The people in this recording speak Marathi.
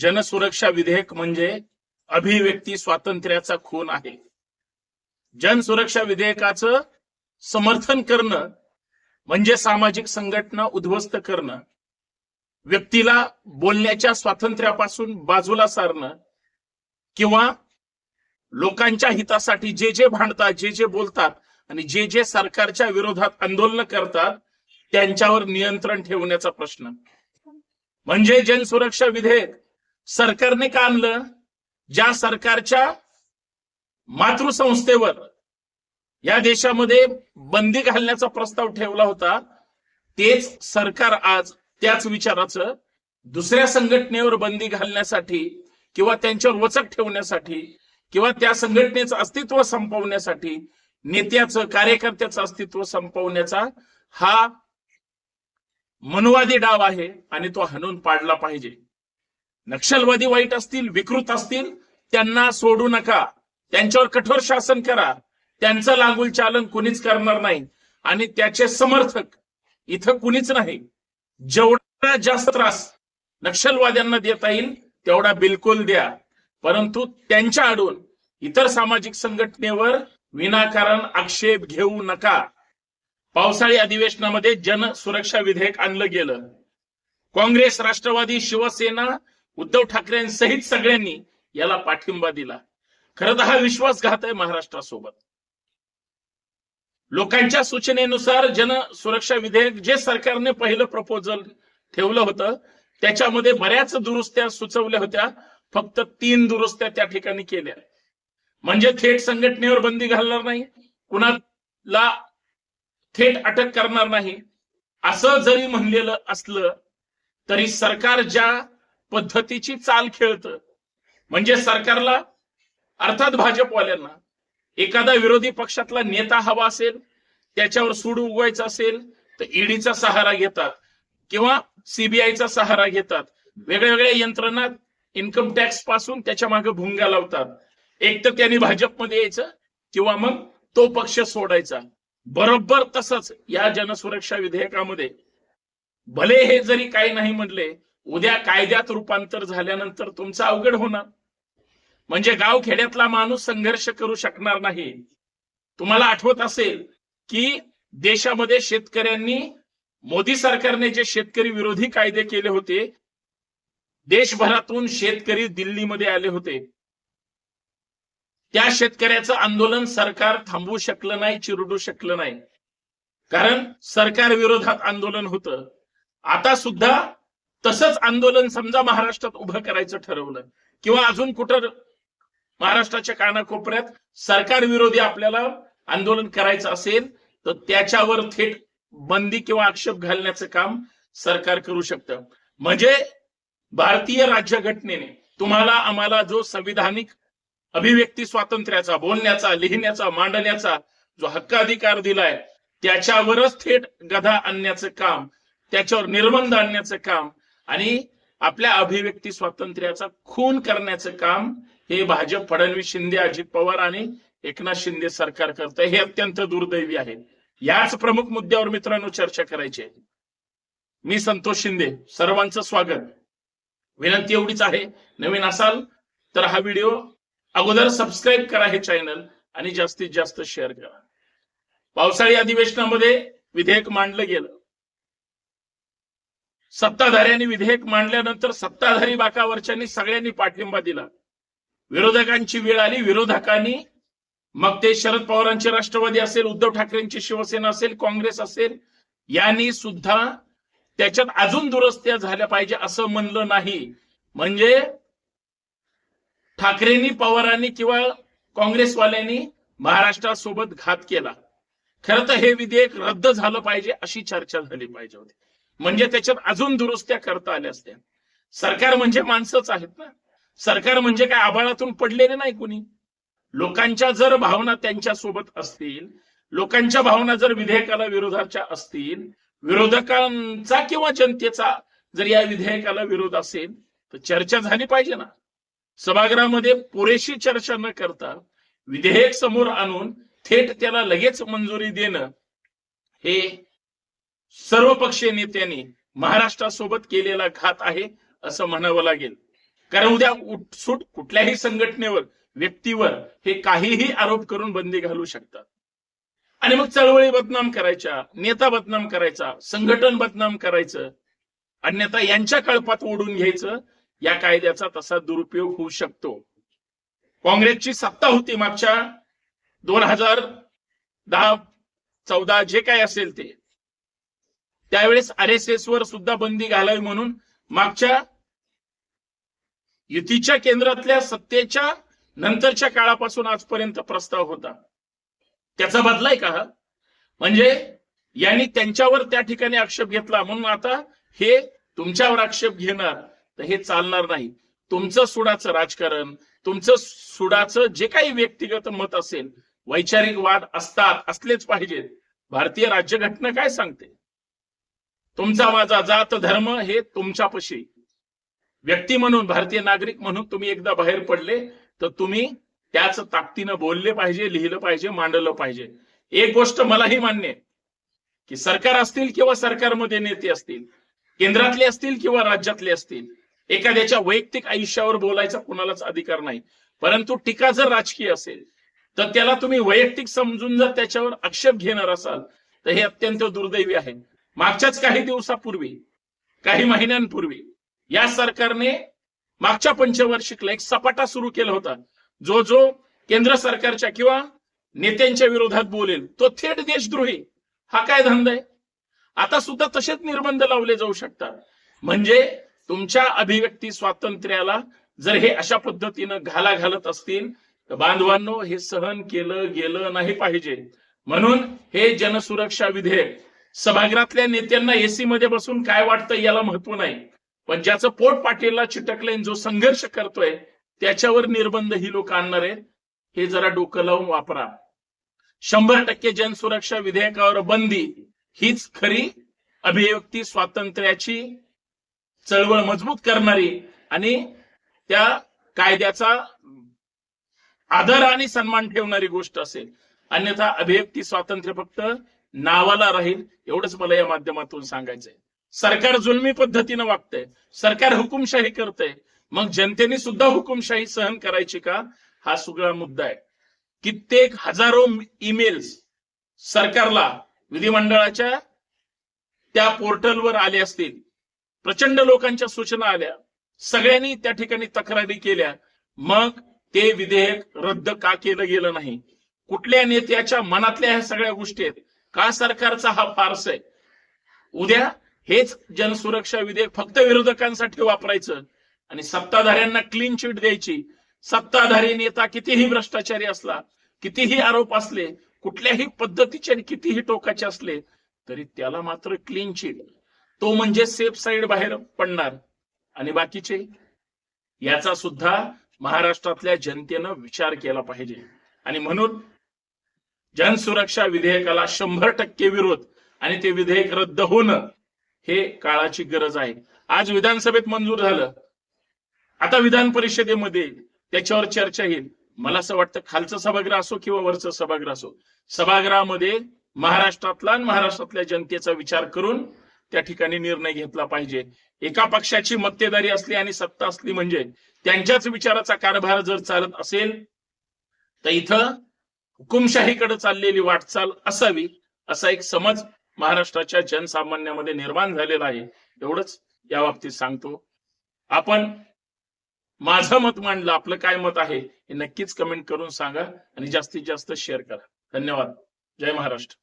जनसुरक्षा विधेयक म्हणजे अभिव्यक्ती स्वातंत्र्याचा खून आहे. जनसुरक्षा विधेयकाचं समर्थन करणं म्हणजे सामाजिक संघटना उद्ध्वस्त करणं व्यक्तीला बोलण्याच्या स्वातंत्र्यापासून बाजूला सारणं किंवा लोकांच्या हितासाठी जे जे भांडतात जे जे बोलतात आणि जे जे सरकारच्या विरोधात आंदोलन करतात त्यांच्यावर नियंत्रण ठेवण्याचा प्रश्न. म्हणजे जनसुरक्षा विधेयक सरकारने का आणलं? ज्या सरकारच्या मातृसंस्थेवर या देशामध्ये बंदी घालण्याचा प्रस्ताव ठेवला होता तेच सरकार आज त्याच विचाराचं दुसऱ्या संघटनेवर बंदी घालण्यासाठी किंवा त्यांच्यावर वचक ठेवण्यासाठी किंवा त्या संघटनेचं अस्तित्व संपवण्यासाठी नेत्याचं कार्यकर्त्याचं अस्तित्व संपवण्याचा हा मनुवादी डाव आहे आणि तो हणून पाडला पाहिजे. नक्षलवादी वाईट असतील विकृत असतील त्यांना सोडू नका. त्यांच्यावर कठोर शासन करा. त्यांचं लागूल चालन कुणीच करणार नाही. आणि त्याचे समर्थक इथं कुणीच नाही. जेवढा जास्त त्रास नक्षलवाद्यांना देता येईल तेवढा बिलकुल द्या. परंतु त्यांच्या आडून इतर सामाजिक संघटनेवर विनाकारण आक्षेप घेऊ नका. पावसाळी अधिवेशनामध्ये जन सुरक्षा विधेयक आणलं गेलं. काँग्रेस राष्ट्रवादी शिवसेना उद्धव ठाकरेंसहित सगळ्यांनी याला पाठिंबा दिला. खरं तर हा विश्वासघात आहे महाराष्ट्रासोबत. लोकांच्या सूचनेनुसार जन सुरक्षा विधेयक जे सरकारने पहिलं प्रपोजल ठेवलं होतं त्याच्यामध्ये बऱ्याच दुरुस्त्या सुचवल्या होत्या फक्त तीन दुरुस्त्या त्या ठिकाणी केल्या. म्हणजे थेट संघटनेवर बंदी घालणार नाही कुणाला थेट अटक करणार नाही. असं जरी म्हणलेलं असलं तरी सरकार ज्या पद्धतीची चाल खेळतं. म्हणजे सरकारला अर्थात भाजपवाल्यांना एखादा विरोधी पक्षातला नेता हवा असेल त्याच्यावर सूड उगवायचा असेल तर ईडीचा सहारा घेतात किंवा सीबीआयचा सहारा घेतात. वेगळ्या वेगळ्या यंत्रणा इन्कम टॅक्सपासून त्याच्यामागे भुंगा लावतात. एक तर त्यांनी भाजपमध्ये यायचं किंवा मग तो पक्ष सोडायचा. बरोबर तसंच या जनसुरक्षा विधेयकामध्ये. भले हे जरी काही नाही म्हणले उद्या कायद्यात रूपांतर झाल्यानंतर तुमचं अवघड होणार. म्हणजे गाव खेड्यातला माणूस संघर्ष करू शकणार नाही. तुम्हाला आठवत असेल की देशामध्ये शेतकऱ्यांनी मोदी सरकारने जे शेतकरी विरोधी कायदे केले होते देशभरातून शेतकरी दिल्लीमध्ये आले होते. त्या शेतकऱ्याचं आंदोलन सरकार थांबवू शकलं नाही चिरडू शकलं नाही. कारण सरकार विरोधात आंदोलन होतं. आता सुद्धा तसंच आंदोलन समजा महाराष्ट्रात उभं करायचं ठरवलं किंवा अजून कुठं महाराष्ट्राच्या कानाकोपऱ्यात सरकार विरोधी आपल्याला आंदोलन करायचं असेल तर त्याच्यावर थेट बंदी किंवा आक्षेप घालण्याचं काम सरकार करू शकतं. म्हणजे भारतीय राज्यघटनेने तुम्हाला आम्हाला जो संविधानिक अभिव्यक्ती स्वातंत्र्याचा बोलण्याचा लिहिण्याचा मांडण्याचा जो हक्काधिकार दिलाय त्याच्यावरच थेट गधा आणण्याचं काम त्याच्यावर निर्बंध आणण्याचं काम आणि आपल्या अभिव्यक्ती स्वातंत्र्याचा खून करण्याचं काम हे भाजप फडणवीस शिंदे अजित पवार आणि एकनाथ शिंदे सरकार करत हे अत्यंत दुर्दैवी आहे. याच प्रमुख मुद्द्यावर मित्रांनो चर्चा करायची आहे. मी संतोष शिंदे सर्वांचं स्वागत. विनंती एवढीच आहे नवीन असाल तर हा व्हिडिओ अगोदर सबस्क्राईब करा हे चॅनल आणि जास्तीत जास्त शेअर करा. पावसाळी अधिवेशनामध्ये विधेयक मांडलं गेलं. सत्ताधाऱ्यांनी विधेयक मांडल्यानंतर सत्ताधारी बाकावरच्यांनी सगळ्यांनी पाठिंबा दिला. विरोधकांची वेळ आली. विरोधकांनी मग ते शरद पवारांचे राष्ट्रवादी असेल उद्धव ठाकरेंची शिवसेना असेल काँग्रेस असेल यांनी सुद्धा त्याच्यात अजून दुरुस्त्या झाल्या पाहिजे असं म्हणलं नाही. म्हणजे ठाकरेंनी पवारांनी किंवा काँग्रेसवाल्यांनी महाराष्ट्रासोबत घात केला. खरं तर हे विधेयक रद्द झालं पाहिजे अशी चर्चा झाली पाहिजे होती. म्हणजे त्याच्यात अजून दुरुस्त्या करता आल्या असत्या. सरकार म्हणजे माणसंच आहेत ना. सरकार म्हणजे काय आबाळातून पडलेले नाही कुणी. लोकांच्या जर भावना त्यांच्यासोबत असतील लोकांच्या भावना जर विधेयकाला विरोधाच्या असतील विरोधकांचा किंवा जनतेचा जर या विधेयकाला विरोध असेल तर चर्चा झाली पाहिजे ना. सभागृहामध्ये पुरेशी चर्चा न करता विधेयक समोर आणून थेट त्याला लगेच मंजुरी देणं हे सर्व पक्षीय नेत्यांनी महाराष्ट्रासोबत केलेला घात आहे असं म्हणावं लागेल. कारण उद्या उठसूट कुठल्याही संघटनेवर व्यक्तीवर हे काहीही आरोप करून बंदी घालू शकतात. आणि मग चळवळी बदनाम करायच्या नेता बदनाम करायचा संघटन बदनाम करायचं अन्यथा यांच्या कळपात ओढून घ्यायचं या कायद्याचा तसा दुरुपयोग होऊ शकतो. काँग्रेसची सत्ता होती मागच्या दोन हजार दहा चौदा जे काय असेल ते. त्यावेळेस आर एस एस वर सुद्धा बंदी घालावी म्हणून मागच्या युतीच्या केंद्रातल्या सत्तेच्या नंतरच्या काळापासून आजपर्यंत प्रस्ताव होता. त्याचा बदलाय का म्हणजे यांनी त्यांच्यावर त्या ठिकाणी आक्षेप घेतला म्हणून आता हे तुमच्यावर आक्षेप घेणार तर हे चालणार नाही. तुमचं सुडाचं राजकारण तुमचं सुडाचं जे काही व्यक्तिगत मत असेल वैचारिक वाद असतात असलेच पाहिजेत. भारतीय राज्यघटना काय सांगते? तुमचा माझा जात धर्म हे तुमच्यापाशी. व्यक्ती म्हणून भारतीय नागरिक म्हणून तुम्ही एकदा बाहेर पडले तर तुम्ही त्याच ताकदीनं बोलले पाहिजे लिहिलं पाहिजे मांडलं पाहिजे. एक गोष्ट मलाही मान्य आहे की सरकार असतील किंवा सरकारमध्ये नेते असतील केंद्रातले असतील किंवा राज्यातले असतील एखाद्याच्या वैयक्तिक आयुष्यावर बोलायचा कुणालाच अधिकार नाही. परंतु टीका जर राजकीय असेल तर त्याला तुम्ही वैयक्तिक समजून जर त्याच्यावर आक्षेप घेणार असाल तर हे अत्यंत दुर्दैवी आहे. मागच्याच काही दिवसापूर्वी काही महिन्यांपूर्वी या सरकारने मागच्या पंचवार्षिकला एक सपाटा सुरू केला होता. जो जो केंद्र सरकारच्या किंवा नेत्यांच्या विरोधात बोलेल तो थेट देशद्रोही. हा काय धंदा आहे? आता सुद्धा तसेच निर्बंध लावले जाऊ शकतात. म्हणजे तुमच्या अभिव्यक्ती स्वातंत्र्याला जर हे अशा पद्धतीनं घाला घालत असतील तर बांधवांनो हे सहन केलं गेलं नाही पाहिजे. म्हणून हे जनसुरक्षा विधेयक सभागृहातल्या नेत्यांना एसी मध्ये बसून काय वाटतं याला महत्त्व नाही. पण ज्याचं पोट पाटीलला चिटकलंय जो संघर्ष करतोय त्याच्यावर निर्बंध ही लोक आणणार आहेत. हे जरा डोकं लावून वापरा. शंभर टक्के जनसुरक्षा विधेयकावर बंदी हीच खरी अभिव्यक्ती स्वातंत्र्याची चळवळ मजबूत करणारी आणि त्या कायद्याचा आदर आणि सन्मान ठेवणारी गोष्ट असेल. अन्यथा अभिव्यक्ती स्वातंत्र्य फक्त नावाला राहील एवढंच मला या माध्यमातून सांगायचंय. सरकार जुलमी पद्धतीनं वागतंय सरकार हुकुमशाही करतंय मग जनतेने सुद्धा हुकुमशाही सहन करायची का? हा सगळा मुद्दा आहे. कित्येक हजारो ईमेल्स सरकारला विधिमंडळाच्या त्या पोर्टलवर आले असतील. प्रचंड लोकांच्या सूचना आल्या. सगळ्यांनी त्या ठिकाणी तक्रारी केल्या. मग ते विधेयक रद्द का केलं गेलं नाही? कुठल्या नेत्याच्या मनातल्या ह्या सगळ्या गोष्टी आहेत? का सरकारचा हा फार्स आहे? उद्या हेच जनसुरक्षा विधेयक फक्त विरोधकांसाठी वापरायचं आणि सत्ताधाऱ्यांना क्लीन चिट द्यायची. सत्ताधारी नेता कितीही भ्रष्टाचारी असला कितीही आरोप असले कुठल्याही पद्धतीचे आणि कितीही टोकाचे असले तरी त्याला मात्र क्लीन चिट तो म्हणजे सेफ साईड बाहेर पडणार. आणि बाकीचे? याचा सुद्धा महाराष्ट्रातल्या जनतेनं विचार केला पाहिजे. आणि म्हणून जनसुरक्षा विधेयकाला शंभर टक्के विरोध आणि ते विधेयक रद्द होणं हे काळाची गरज आहे. आज विधानसभेत मंजूर झालं. आता विधान परिषदेमध्ये त्याच्यावर चर्चा येईल. मला असं वाटतं खालचं सभागृह असो किंवा वरचं सभागृह असो सभागृहामध्ये महाराष्ट्रातला आणि महाराष्ट्रातल्या जनतेचा विचार करून त्या ठिकाणी निर्णय घेतला पाहिजे. एका पक्षाची मक्तेदारी असली आणि सत्ता असली म्हणजे त्यांच्याच विचाराचा कारभार जर चालत असेल तर इथं हुकुमशाहीकडे चाललेली वाटचाल असावी असा एक समज महाराष्ट्राच्या जनसामान्यामध्ये निर्माण झालेला आहे. एवढंच या बाबतीत सांगतो. आपण माझं मत मांडलं आपलं काय मत आहे हे नक्कीच कमेंट करून सांगा आणि जास्तीत जास्त शेअर करा. धन्यवाद. जय महाराष्ट्र.